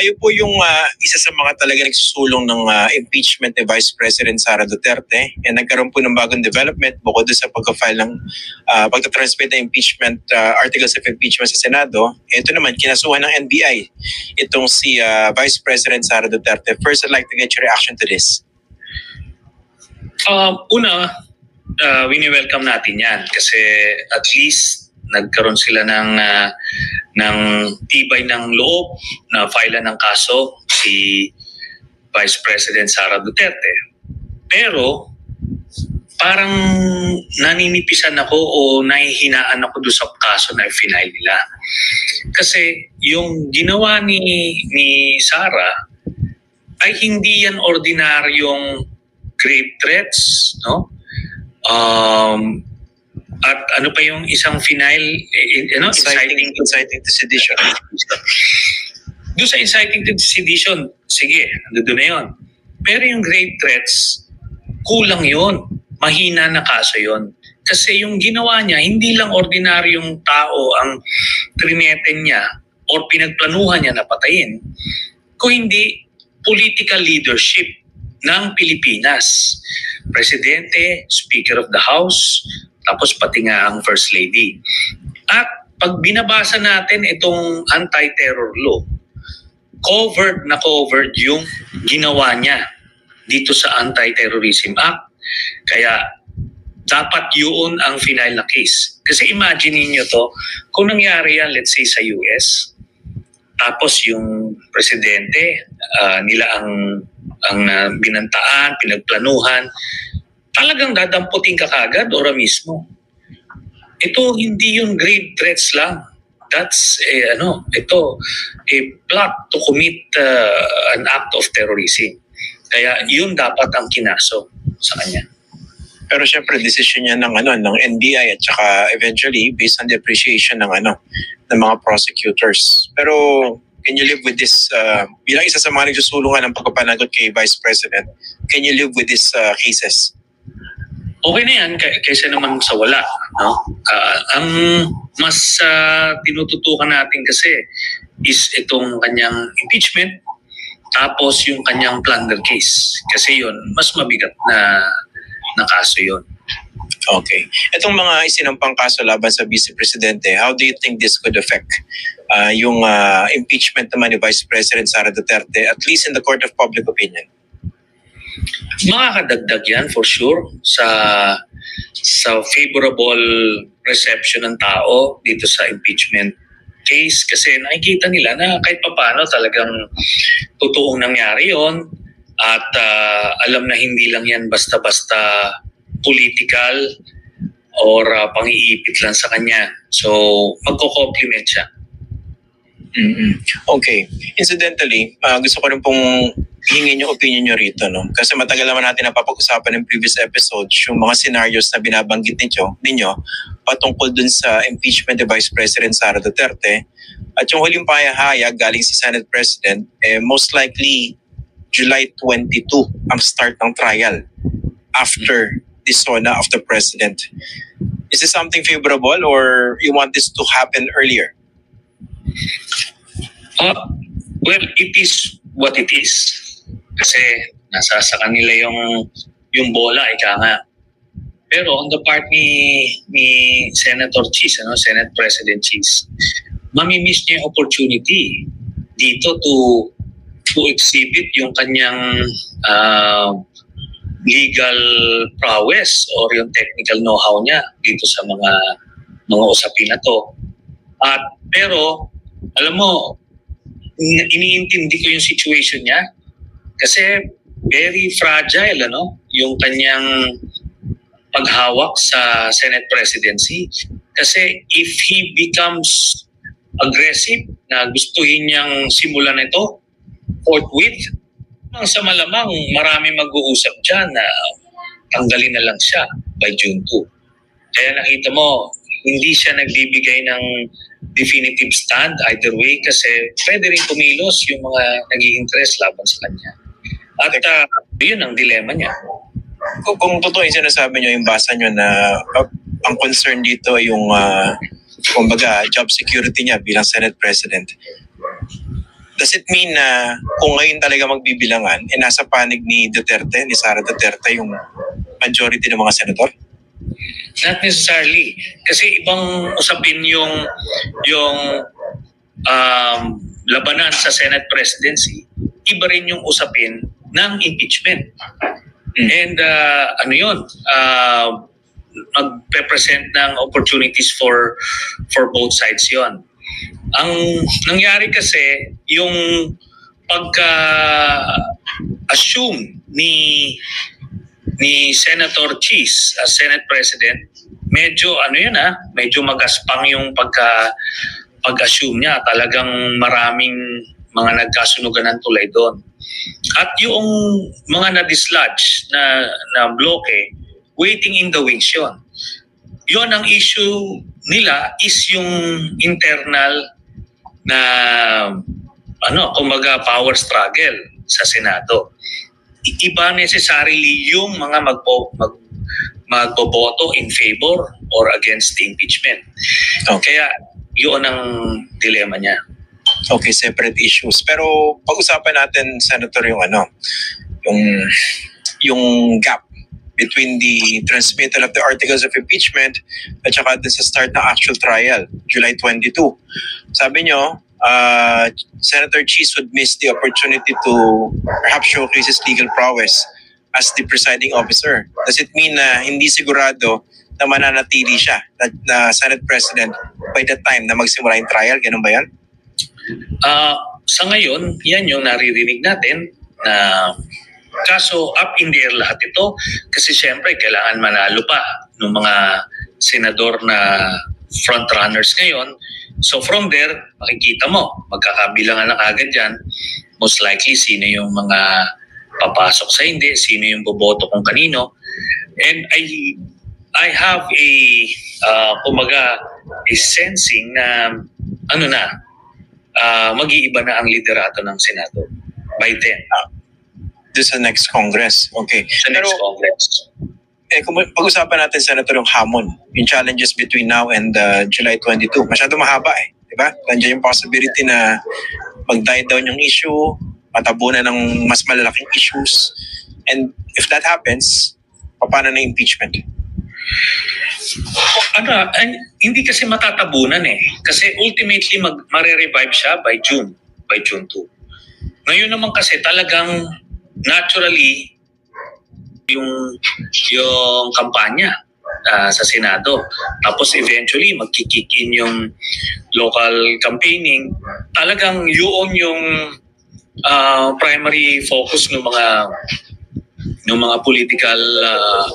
kayo po yung ah, isa sa mga talaga nagsusulong ng ah, impeachment ni Vice President Sara Duterte. And nagkaroon po ng bagong development bukod sa pagka-file ng uh, pagtatransmit ng impeachment ah, articles of impeachment sa Senado. Ito naman, kinasuhan ng NBI itong si ah, Vice President Sara Duterte. First, I'd like to get your reaction to this. Uh, una, uh, wini-welcome natin yan kasi at least nagkaroon sila ng ah, ng tibay ng loob na file ng kaso si Vice President Sara Duterte. Pero parang naninipisan ako o nahihinaan ako doon sa kaso na final nila. Kasi yung ginawa ni ni Sara ay hindi yan ordinaryong grave threats, no? Um, ano pa yung isang final, eh, eh, ano? Inciting, inciting to sedition. Doon sa inciting to sedition, sige, doon na yun. Pero yung grave threats, kulang yon Mahina na kaso yon Kasi yung ginawa niya, hindi lang ordinaryong tao ang trineten niya o pinagplanuhan niya na patayin, kung hindi political leadership ng Pilipinas. Presidente, Speaker of the House, tapos pati nga ang First Lady. At pag binabasa natin itong anti-terror law, covered na covered yung ginawa niya dito sa Anti-Terrorism Act. Kaya dapat yun ang final na case. Kasi imagine niyo to, kung nangyari yan, let's say sa US, tapos yung presidente ah, nila ang ang ah, binantaan, pinagplanuhan, talagang dadamputin ka kagad ora mismo. Ito hindi yung grave threats lang. That's eh, ano, ito a plot to commit uh, an act of terrorism. Kaya yun dapat ang kinaso sa kanya. Pero syempre, decision niya ng, ano, ng NBI at saka eventually based on the appreciation ng, ano, ng mga prosecutors. Pero can you live with this, uh, bilang isa sa mga nagsusulungan ng pagpapanagot kay Vice President, can you live with these uh, cases? Okay na yan kay- kaysa naman sa wala. No? Ah, ang mas ah, tinututukan natin kasi is itong kanyang impeachment tapos yung kanyang plunder case. Kasi yun, mas mabigat na, na kaso yun. Okay. Itong mga isinampang kaso laban sa Vice Presidente, how do you think this could affect uh, yung uh, impeachment naman ni Vice President Sara Duterte, at least in the court of public opinion? Makakadagdag yan for sure sa sa favorable reception ng tao dito sa impeachment case kasi nakikita nila na kahit papaano talagang totoong nangyari yon at ah, alam na hindi lang yan basta-basta political or ah, pang-iipit lang sa kanya. So, magko-compliment siya. Okay. Incidentally, uh, gusto ko rin pong hingin yung opinion nyo rito. No? Kasi matagal naman natin napapag-usapan ng previous episodes yung mga scenarios na binabanggit ninyo, ninyo patungkol dun sa impeachment ni Vice President Sara Duterte. At yung huling pahayag galing sa Senate President, eh, most likely July 22 ang start ng trial after the SONA of the President. Is this something favorable or you want this to happen earlier? Uh, well, it is what it is. Kasi nasa sa kanila yung yung bola, ika nga. Pero on the part ni, ni Senator Cheese, ano, Senate President Cheese, mamimiss niya yung opportunity dito to to exhibit yung kanyang uh, legal prowess or yung technical know-how niya dito sa mga mga usapin na to. At pero alam mo, ini- iniintindi ko yung situation niya. Kasi very fragile ano yung kanyang paghawak sa Senate presidency. Kasi if he becomes aggressive na gustuhin niyang simulan ito forthwith ang sa malamang marami mag-uusap dyan na tanggalin na lang siya by June 2 kaya nakita mo hindi siya nagbibigay ng definitive stand either way kasi pwede rin kumilos yung mga naging interest laban sa kanya. At uh, yun ang dilema niya. kung, kung totoo yung sinasabi nyo, yung basa nyo na uh, ang concern dito ay yung, uh, kumbaga, job security niya bilang Senate President, does it mean na kung ngayon talaga magbibilangan, eh nasa panig ni Duterte, ni Sara Duterte, yung majority ng mga senador? Not necessarily. Kasi ibang usapin yung yung um, labanan sa Senate presidency. Iba rin yung usapin ng impeachment. Mm. And uh, ano yun? Uh, magpe-present ng opportunities for for both sides yon. Ang nangyari kasi yung pagka assume ni ni Senator Cheese as Senate President, medyo ano yun ah, medyo magaspang yung pagka pag-assume niya. Talagang maraming mga nagkasunugan ng tulay doon. At yung mga na-dislodge na, na bloke, waiting in the wings yun. Yun ang issue nila is yung internal na ano, kumbaga power struggle sa Senado. Iba necessarily yung mga magpo, mag, magboboto in favor or against the impeachment. Okay. Kaya yun ang dilema niya. Okay, separate issues. Pero pag-usapan natin, Senator, yung ano, yung, yung gap between the transmittal of the articles of impeachment at saka dun sa start ng actual trial, July 22. Sabi nyo, uh, Senator Cheese would miss the opportunity to perhaps showcase his legal prowess as the presiding officer. Does it mean na hindi sigurado na mananatili siya na, na Senate President by the time na magsimula yung trial? Ganun ba yan? Ah, sa ngayon, yan yung naririnig natin na kaso up in the air lahat ito kasi syempre kailangan manalo pa ng mga senador na front runners ngayon. So from there, makikita mo, magkakabilangan na agad yan. Most likely, sino yung mga papasok sa hindi, sino yung boboto kung kanino. And I I have a uh, kumaga a sensing na ano na ah, mag-iiba na ang liderato ng Senado by then, Doon sa next Congress. Okay. sa next Pero- Congress. Eh, kung pag-usapan natin, Senator, yung hamon, yung challenges between now and uh, July 22. Masyado mahaba eh. Di ba? Nandiyan yung possibility na mag-die down yung issue, matabunan ng mas malalaking issues. And if that happens, paano na impeachment? Ano, an- hindi kasi matatabunan eh. Kasi ultimately mag mare-revive siya by June, by June 2. Ngayon naman kasi talagang naturally yung yung kampanya ah, sa Senado. Tapos eventually magkikick in yung local campaigning. Talagang yun yung ah, primary focus ng mga ng mga political ah,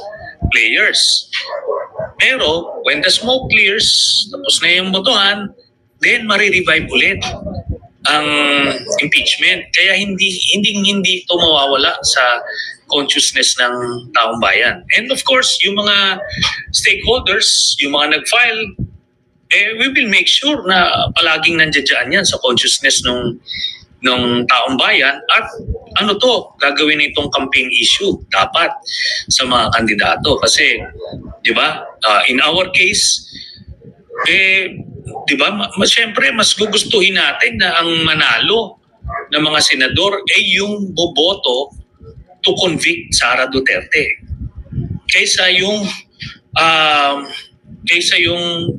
players. Pero when the smoke clears, tapos na yung botohan, then marirevive ulit ang impeachment. Kaya hindi hindi hindi ito mawawala sa consciousness ng taong bayan. And of course, yung mga stakeholders, yung mga nag-file, eh, we will make sure na palaging nandiyan yan sa consciousness ng ng taong bayan at ano to, gagawin itong campaign issue dapat sa mga kandidato kasi 'di ba? Ah, in our case eh 'di ba? Ma- ma- syempre mas gugustuhin natin na ang manalo ng mga senador ay yung boboto to convict Sara Duterte kaysa yung um, kaysa yung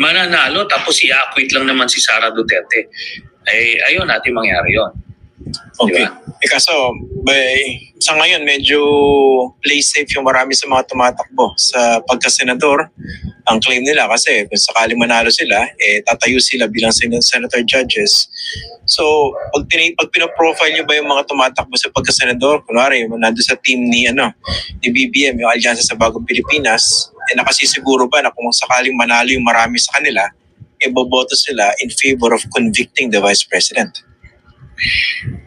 mananalo tapos i-acquit lang naman si Sara Duterte. Eh, ayaw natin mangyari yon. Okay. Diba? Eh kaso, by, sa ngayon, medyo play safe yung marami sa mga tumatakbo sa pagkasenador. Ang claim nila kasi kung sakaling manalo sila, eh, tatayo sila bilang sen- senator judges. So, pag, tin- pag pinaprofile nyo ba yung mga tumatakbo sa pagkasenador, kunwari, nandun sa team ni, ano, ni BBM, yung Alyansa sa Bagong Pilipinas, eh, nakasisiguro ba na kung sakaling manalo yung marami sa kanila, eh, boboto sila in favor of convicting the Vice President.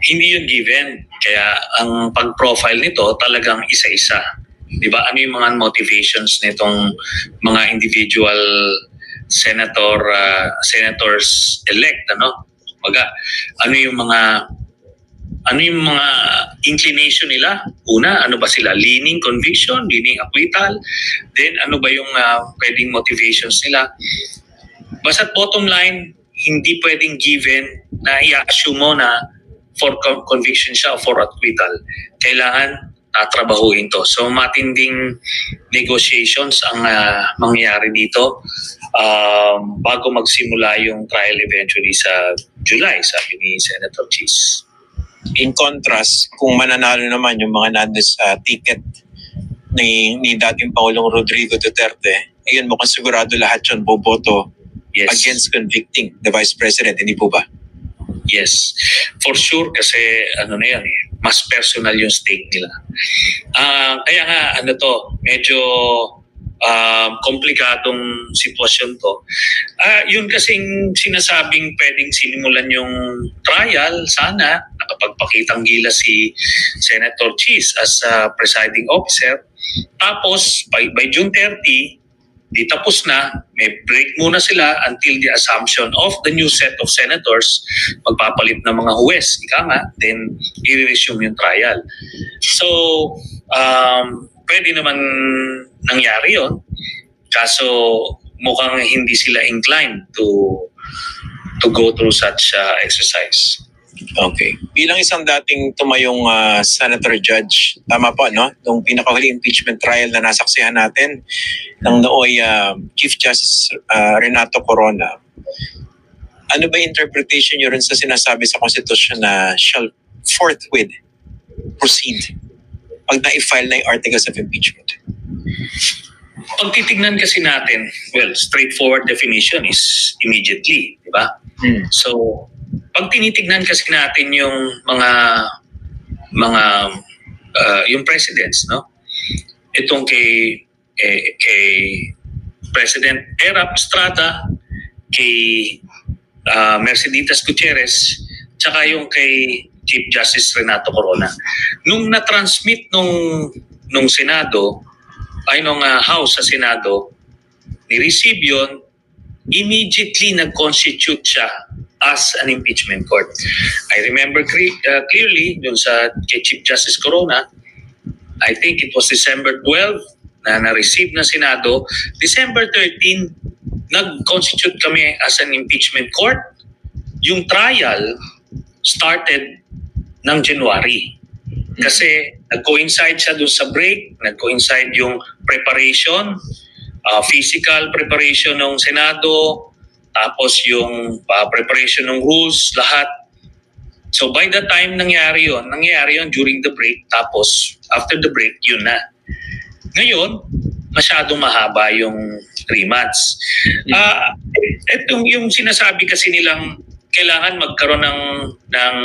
Hindi yun given. Kaya ang pag-profile nito talagang isa-isa. Di ba? Ano yung mga motivations nitong mga individual senator uh, senators elect ano? Baga, ano yung mga ano yung mga inclination nila? Una, ano ba sila? Leaning conviction, leaning acquittal. Then ano ba yung uh, pwedeng motivations nila? Basta bottom line, hindi pwedeng given na i-assume mo na for con- conviction siya o for acquittal, kailangan tatrabahuin to. So matinding negotiations ang ah, mangyayari dito um, bago magsimula yung trial eventually sa July, sabi ni Senator Cheese. In contrast, kung mananalo naman yung mga nandun sa ticket ni, ni dating Pangulong Rodrigo Duterte, ayun mukhang sigurado lahat yun boboto Yes. against convicting the Vice President, hindi po ba? Yes. For sure kasi ano na yan eh, mas personal yung stake nila. Ah, kaya nga ano to, medyo um, komplikadong sitwasyon to. Ah, yun kasing sinasabing pwedeng sinimulan yung trial, sana nakapagpakitang gila si Senator Cheese as a presiding officer. Tapos by, by June 30, di tapos na, may break muna sila until the assumption of the new set of senators, magpapalit ng mga huwes, ika nga, then i-resume yung trial. So, um, pwede naman nangyari yon kaso mukhang hindi sila inclined to to go through such uh, exercise. Okay. Bilang isang dating tumayong ah, senator judge, tama po, no? Nung pinakahuli impeachment trial na nasaksihan natin ng nooy ah, Chief Justice ah, Renato Corona, ano ba interpretation nyo rin sa sinasabi sa Constitution na shall forthwith proceed pag na-file na yung articles of impeachment? Pag titignan kasi natin, well, straightforward definition is immediately, di ba? So, pag tinitignan kasi natin yung mga mga uh, yung presidents, no? Itong kay eh, kay President Erap Estrada, kay uh, Merceditas Gutierrez, tsaka yung kay Chief Justice Renato Corona. Nung na-transmit nung nung Senado, ay nung uh, House sa Senado, ni-receive yun, immediately nag-constitute siya as an impeachment court. I remember cre- uh, clearly dun sa kay Chief Justice Corona, I think it was December 12 na na-receive ng Senado. December 13, nag-constitute kami as an impeachment court. Yung trial started ng January. Kasi nag-coincide siya dun sa break, nag-coincide yung preparation, uh, physical preparation ng Senado, tapos yung uh, preparation ng rules, lahat. So by the time nangyari yon, nangyari yon during the break, tapos after the break, yun na. Ngayon, masyadong mahaba yung three months. Ah, etong yung sinasabi kasi nilang kailangan magkaroon ng ng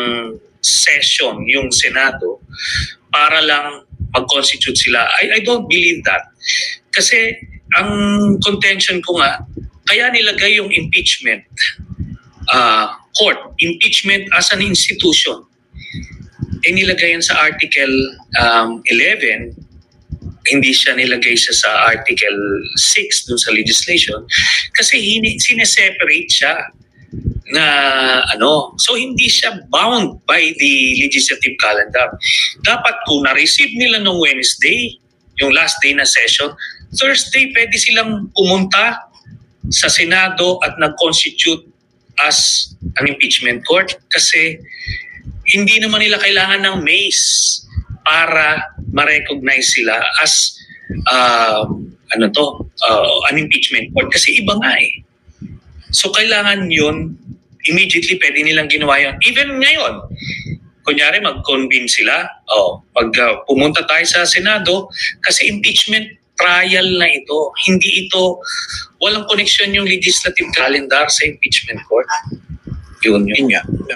session yung Senado para lang mag-constitute sila. I, I don't believe that. Kasi ang contention ko nga, kaya nilagay yung impeachment uh, court, impeachment as an institution. Eh nilagay yan sa Article um, 11, hindi siya nilagay siya sa Article 6 dun sa legislation kasi hini, sineseparate siya na ano, so hindi siya bound by the legislative calendar. Dapat kung na-receive nila nung Wednesday, yung last day na session, Thursday pwede silang pumunta sa Senado at nag-constitute as an impeachment court kasi hindi naman nila kailangan ng maze para ma-recognize sila as uh, ano to, uh, an impeachment court kasi iba nga eh. So kailangan yun immediately pwede nilang ginawa yun. Even ngayon, kunyari mag-convene sila, oh, pag uh, pumunta tayo sa Senado, kasi impeachment trial na ito. Hindi ito, walang connection yung legislative calendar sa impeachment court. Yun yun. Nga.